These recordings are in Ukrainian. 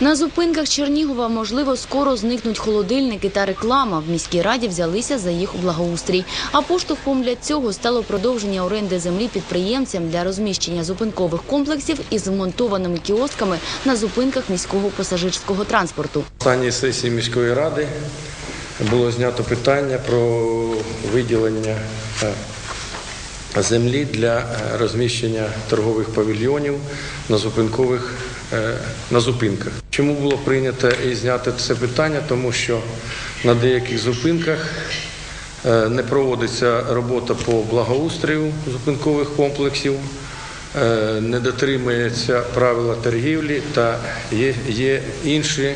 На зупинках Чернігова, можливо, скоро зникнуть холодильники та реклама. В міській раді взялися за їх благоустрій. А поштовхом для цього стало продовження оренди землі підприємцям для розміщення зупинкових комплексів із вмонтованими кіосками на зупинках міського пасажирського транспорту. останній сесії міської ради було знято питання про виділення землі для е, розміщення торгових павільйонів на зупинкових е, на зупинках. Чому було прийнято і зняти це питання? Тому що на деяких зупинках е, не проводиться робота по благоустрою зупинкових комплексів, не дотримується правила торгівлі та є, є інші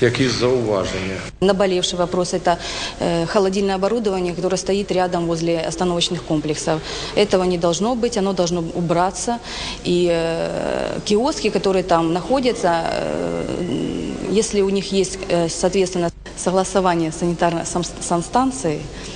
якісь зауваження. Наболевший вопрос – это э, холодильное оборудование, которое стоит рядом возле остановочных комплексов. Этого не должно быть, оно должно убраться. И э, киоски, которые там находятся, э, если у них есть, э, соответственно, согласование санитарной санстанции, э,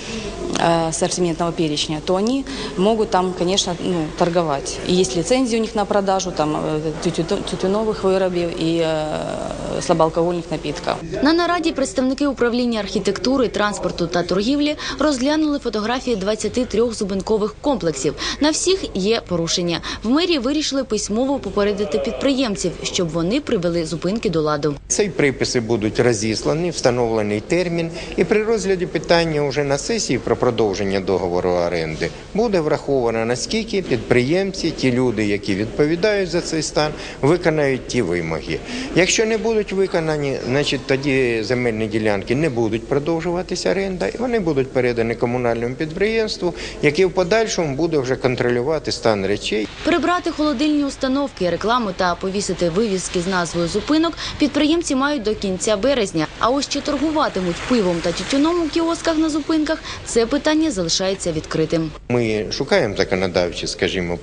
ассортиментного перечня, то они могут там, конечно, ну, торговать. И есть лицензии у них на продажу там, э, тютю- тютюновых виробів и э, слабоалкогольных напитков. На нараді представники управління архітектури, транспорту та торгівлі розглянули фотографії 23 зупинкових комплексів. На всіх є порушення. В мерії вирішили письмово попередити підприємців, щоб вони привели зупинки до ладу. Ці приписи будуть розіслані, встановлений термін, і при розгляді питання вже на сесії про продовження договору оренди буде враховано наскільки підприємці, ті люди, які відповідають за цей стан, виконають ті вимоги. Якщо не будуть виконані, значить тоді земельні ділянки не будуть продовжуватися оренда, і вони будуть передані комунальному підприємству, яке в подальшому буде вже контролювати стан речей. Прибрати холодильні установки, рекламу та повісити вивіски з назвою зупинок підприємці мають до кінця березня. А ось чи торгуватимуть пивом та тютюном у кіосках на зупинках, це питання залишається відкритим. Ми шукаємо законодавчі, скажімо,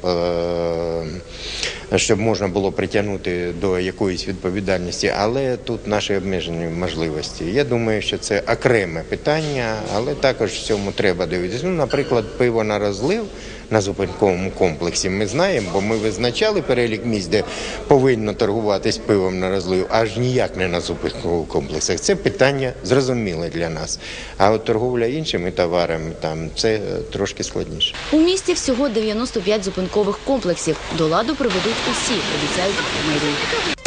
щоб можна було притягнути до якоїсь відповідальності, але тут наші обмежені можливості. Я думаю, що це окреме питання, але також в цьому треба дивитися. Ну, наприклад, пиво на розлив на зупинковому комплексі. Ми знаємо, бо ми визначали перелік місць, де повинно торгуватись пивом на розлив, аж ніяк не на зупинкових комплексах. Це питання зрозуміле для нас. А от торговля іншими товарами там це е, трошки складніше. У місті всього 95 зупинкових комплексів. До ладу приведуть усі, обіцяють у мерії.